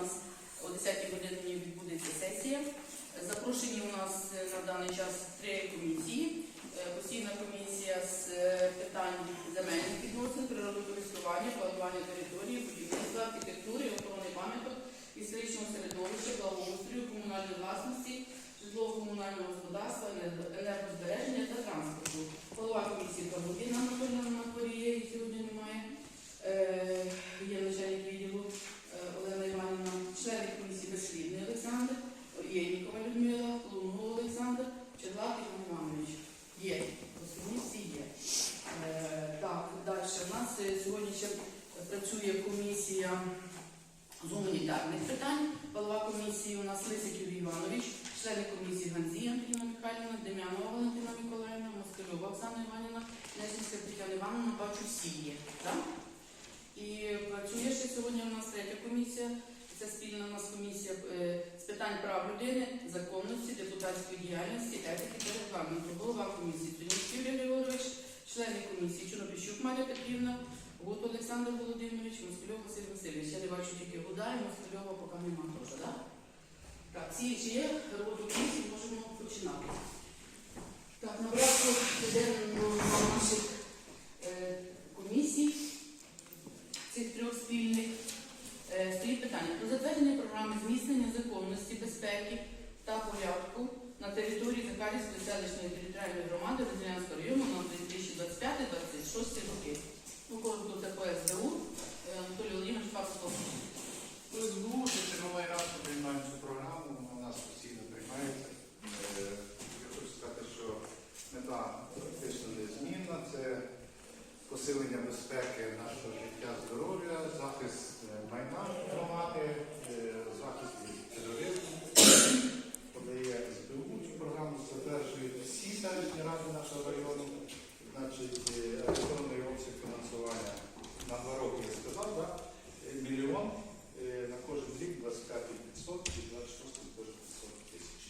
нас о 10-й годині відбудеться сесія. Запрошені у нас е, на даний час три комісії. Е, Постійна комісія з е, питань земельних відносин, природокористування, планування території, будівництва, архітектури, охорони пам'яток, історичного середовища, благоустрою, комунальної власності, житлово-комунального господарства, енергозбереження та транспорту. Голова комісії Павловіна Анатольовна хворіє, її сьогодні немає. Е, Є начальник відділу е, Олена Іванівна, члени комісії Безслідний Олександр, Єнікова Людмила, Лунгов Олександр, Чедлак Іван Іванович. Є, основні всі є. Е, Так, далі. У нас е, сьогодні ще працює комісія з гуманітарних питань. Голова комісії у нас Лисик Юрій Іванович, члени комісії Ганзі Антоніна Михайлівна, Дем'янова Валентина Миколаївна, Москальова Оксана Іванівна, Несінська Тетяна Івановна, бачу всі є. І працює ще сьогодні у нас третя комісія. Це спільна у нас комісія е, з питань прав людини, законності, депутатської діяльності, етики та регламенту. Голова комісії Тунівський Юрій Григорович, члени комісії Чорнобіщук Марія Петрівна, Гуд Олександр Володимирович, Москальов Василь Васильович. Я не бачу тільки Гуда і Москальова поки нема теж, так? Так, ці чи є роботу комісії, можемо починати. Так, на порядку денному наших е, комісій цих трьох спільних е, стоїть питання про затвердження програми зміцнення законності, безпеки та порядку на території Закарівської селищної територіальної громади Розілянського району на 2025-2026 роки. Ну, коротко по СБУ. Е, Анатолій Володимирович, пан Стов. СБУ це черговий раз ми приймаємо цю програму, вона у нас постійно приймається. Е, Я хочу сказати, що мета практично незмінна. Це посилення безпеки нашого життя, здоров'я, захист е, майна громади, е, захист від тероризму. Подає СБУ цю програму, затверджують всі селищні ради нашого району. Значить, е, електронний обсяг фінансування на два роки я сказав, так? Е, мільйон е, на кожен рік 25 500 і 26 теж 500 тисяч.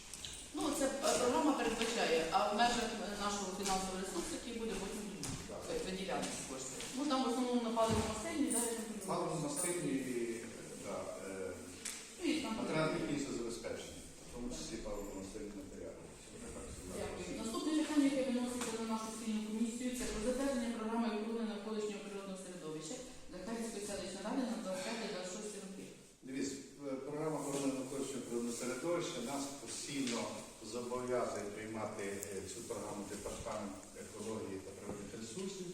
Ну, це е, програма передбачає, а в межах е, нашого фінансового ресурсу, який буде потім Так. е, виділятися кошти. Ну, там в основному на паливо-мастильні, далі не будемо. Паливо мастильні і да, е, Ну, і там матеріально-технічне забезпечення, в тому числі паливо мастильні матеріали. Все так сказати. Дякую. Наступне питання, яке виноситься на нашу спільну комісію, це про затвердження програми охорони навколишнього природного середовища Захарівської селищної ради на 25-26 роки. Дивіться, е, програма охорони навколишнього природного середовища нас постійно зобов'язує приймати е, цю програму департамент екології та природних ресурсів.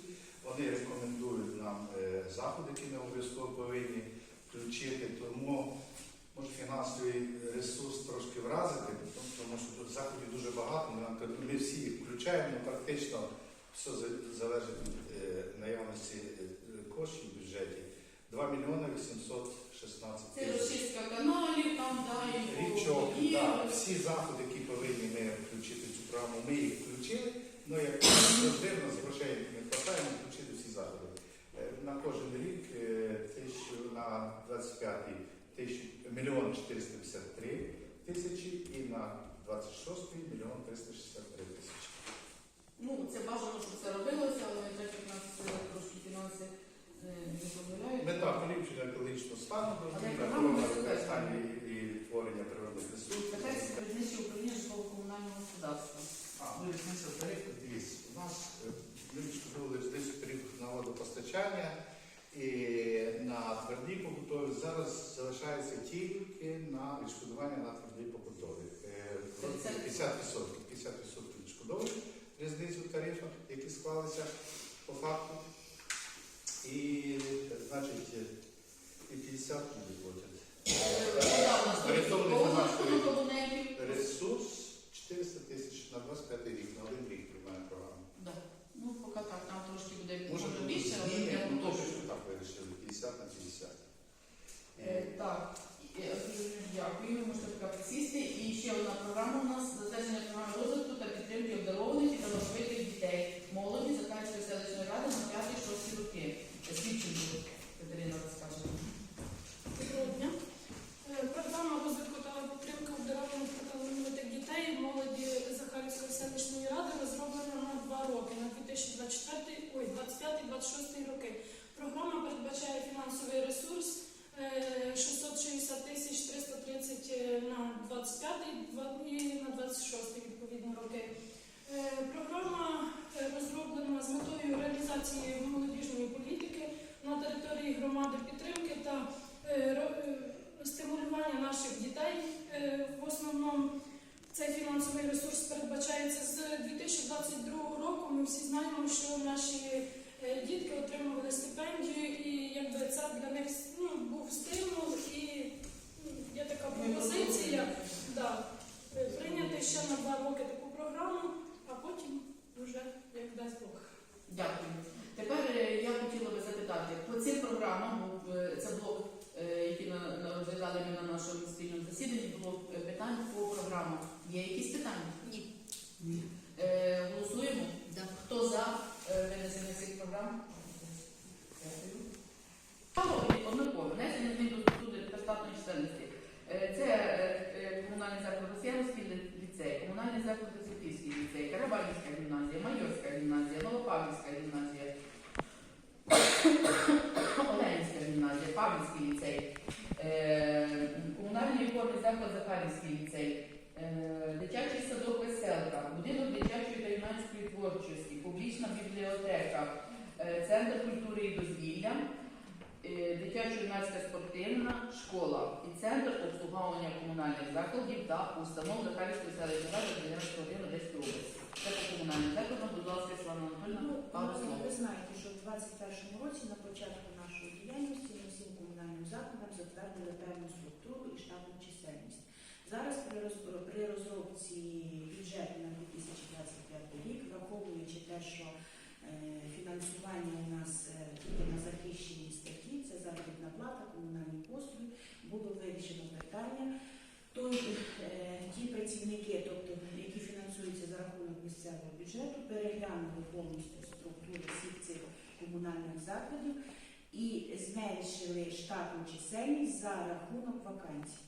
Вони рекомендують нам е, заходи, які ми обов'язково повинні включити, тому може фінансовий ресурс трошки вразити, тому- тому що тут заходів дуже багато. Ми, нам кажуть, ми але практично все залежить від е, наявності е, коштів в бюджеті. 2 мільйони 816 Це тисяч. розчистка каналів, там далі Річок, да, всі заходи, які повинні ми включити в цю програму, ми їх включили. Ну, як завжди, в нас грошей не вистачає, ми включили всі заходи. Е, На кожен рік тисячу, на 25 тисяч, мільйон 453 тисячі і на 26-й мільйон 363 тисячі. Ну, це бажано, щоб це робилося, але так як нас е, трошки фінанси е, не дозволяють. Мета поліпшення екологічного стану, програма використання і відтворення природних ресурсів. Передмістя управління житлово-комунального господарства. А, ну різниця в тарифах, дивіться, у нас е, ми відшкодовували з 10 на водопостачання і на твердій побутові. Зараз залишається тільки на відшкодування на твердій побутові. Е, 50%, 50% відшкодовують різницю в тарифах, які склалися по факту. І, значить, і 50 не платять. Ресурс 400 тисяч на 25 рік, 25-26 роки. Програма передбачає фінансовий ресурс е, 660 тисяч 330 е, на 25 і на 26 відповідно роки. Е, програма розроблена з метою реалізації молодіжної політики на території громади підтримки та стимулювання наших дітей в основному. Цей фінансовий ресурс передбачається з 2022 року. Ми всі знаємо, що наші дітки отримували стипендію, і якби це для них ну, був стимул і ну, є така пропозиція да, е, прийняти ще на два роки таку програму, а потім вже як дасть Бог. Дякую. Тепер е, я хотіла би запитати, по цим програмам, був, е, це блок, е, який на- на- розглядали ми на нашому спільному засіданні, було е, питань по програмах. Є якісь питання? Ні. Ні. Е, голосуємо? Да. Хто за е, винесення цих програм? Дякую. Право однакове. Внесення змін до статуту депутатної чисельності. Е, Це е, е, комунальний заклад Росіянський ліцей, комунальний заклад Освітівський ліцей, Карабанівська гімназія, Майорська гімназія, Новопавлівська гімназія, Оленська гімназія, Павлівський ліцей, е, комунальний опорний заклад Захарівський ліцей, е, дитячий садок Веселка, будинок дитячої та юнацької творчості, публічна бібліотека, е, центр культури і дозвілля, е, дитячо-юнацька спортивна школа і центр обслуговування комунальних закладів та установ Захарівської селищної ради Володимирського району Одеської області. Це по комунальним закладам, будь ласка, Світлана Анатольовна, Ну, пару слов. ви знаєте, що в 2021 році на початку нашої діяльності ми всім комунальним закладам затвердили певну структуру і штатну чисельність. Зараз при, роз- при розробці бюджету на 2025 рік, враховуючи те, що е, фінансування у нас е, тільки на це заробітна плата, комунальні послуги, було вирішено питання. Той, е, ті працівники, тобто які фінансуються за рахунок місцевого бюджету, переглянули повністю структуру всіх цих комунальних закладів і зменшили штатну чисельність за рахунок вакансій.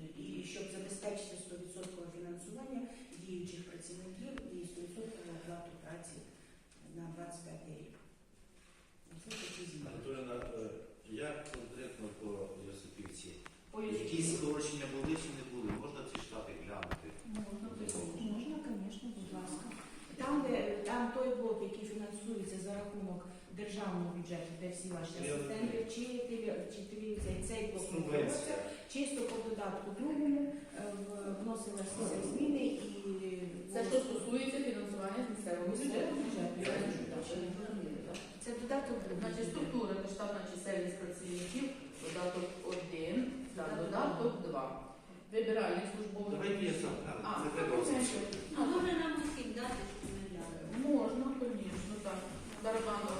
Е, І щоб забезпечити 100% фінансування діючих працівників і 100% оплату праці на 25 рік. Це такі зміни. Анатоліна, е, як конкретно по Йосипівці? Поясніть. Якісь скорочення були чи не були? Можна ці штати глянути? Можна подивитися. Можна, звісно, будь ласка. Там, де там той блок, який фінансується за рахунок державного бюджету, де всі ваші асистенти, вчителі, вчителі, цей, цей Субвенція. чисто по додатку другому е, в- вносилися ці зміни і Це що стосується фінансування з місцевого бюджету. Бюджету. Я не чула, ще не зрозуміли, так? це додаток другий. Значить, структура та штатна чисельність працівників, додаток 1, так, додаток 2. Вибиральний службовий. Давайте я сам. А, Це треба конечно. А може нам скидати, щоб ми глянули? Можна, звісно, так. Барабанова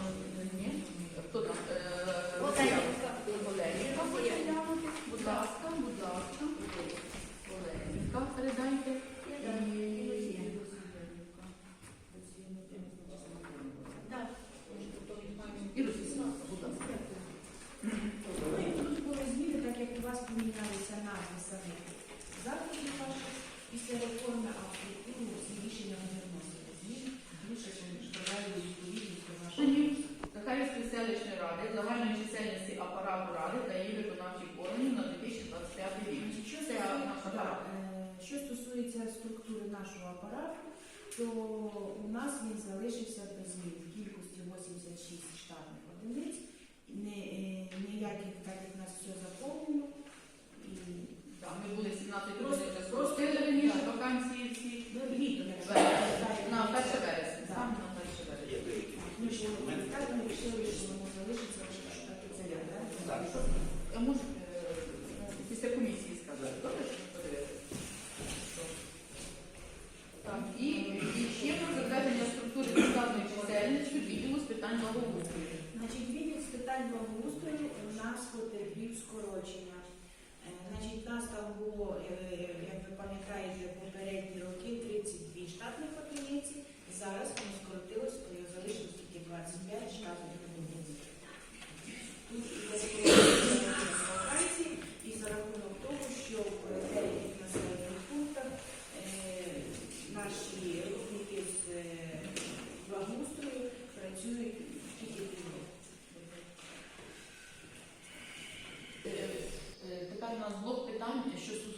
Bye-bye. Структури нашого апарату, то у нас він залишився без змін в кількості 86 штатних одиниць, не, е, ніяких, так як нас все заповнено. І Так, ми були 17 Просто- років, вже раніше вакансії всі. ну, літо. На 1 вересня. Так. Саме на 1 вересня. Ми так ми вирішили, що воно залишиться лише штату царя, Так, так? Я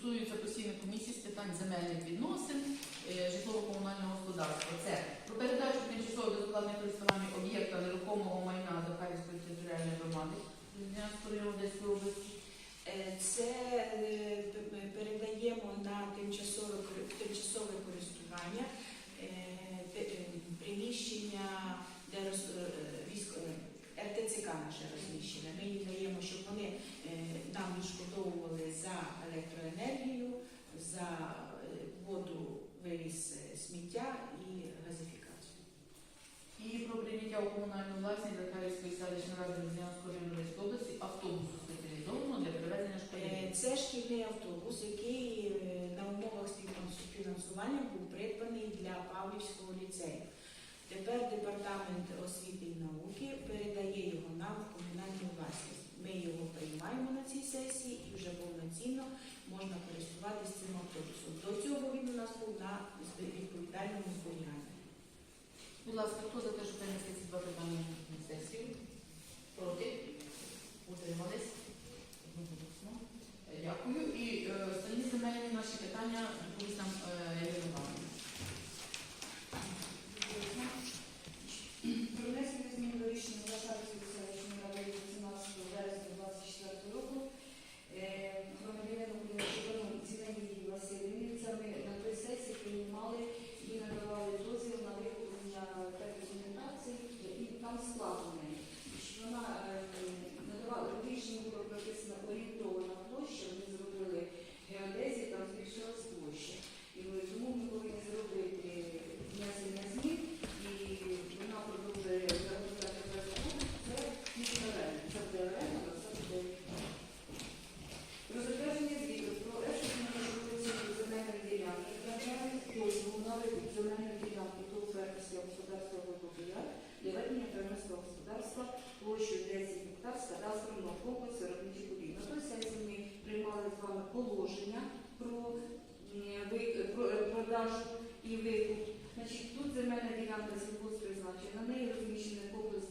стосуються постійної комісії з питань земельних відносин е, житлово-комунального господарства. Це про передачу тимчасово безкладних користування об'єкта нерухомого майна Захарівської територіальної громади Одеської області. Е, це е, ми передаємо на тимчасове, тимчасове користування приміщення, де роз, військове РТЦК наше розміщення. за е, воду вивіз е, сміття і газифікацію. І про прийняття у комунальну власність Захарівської селищної ради Мізянської Житомирської області автобусу спеціалізованого для привезення школярів. Е, це шкільний автобус, який на умовах співфінансування був придбаний для Павлівського ліцею. Тепер департамент освіти і науки передає його нам в комунальну власність. Ми його приймаємо на цій сесії і вже повноцінно можна пересуватися цим автобусом. До цього він у нас був на відповідальному зберіганні. Будь ласка, хто за те, що винести ці два питання на сесію? Проти? Утримались? Дякую. І е, останні земельні наші питання будуть нам. Е, положення про е, е, продаж і викуп. Значить, Тут земельна ділянка сільгоспризначення, на неї розміщена. комплекс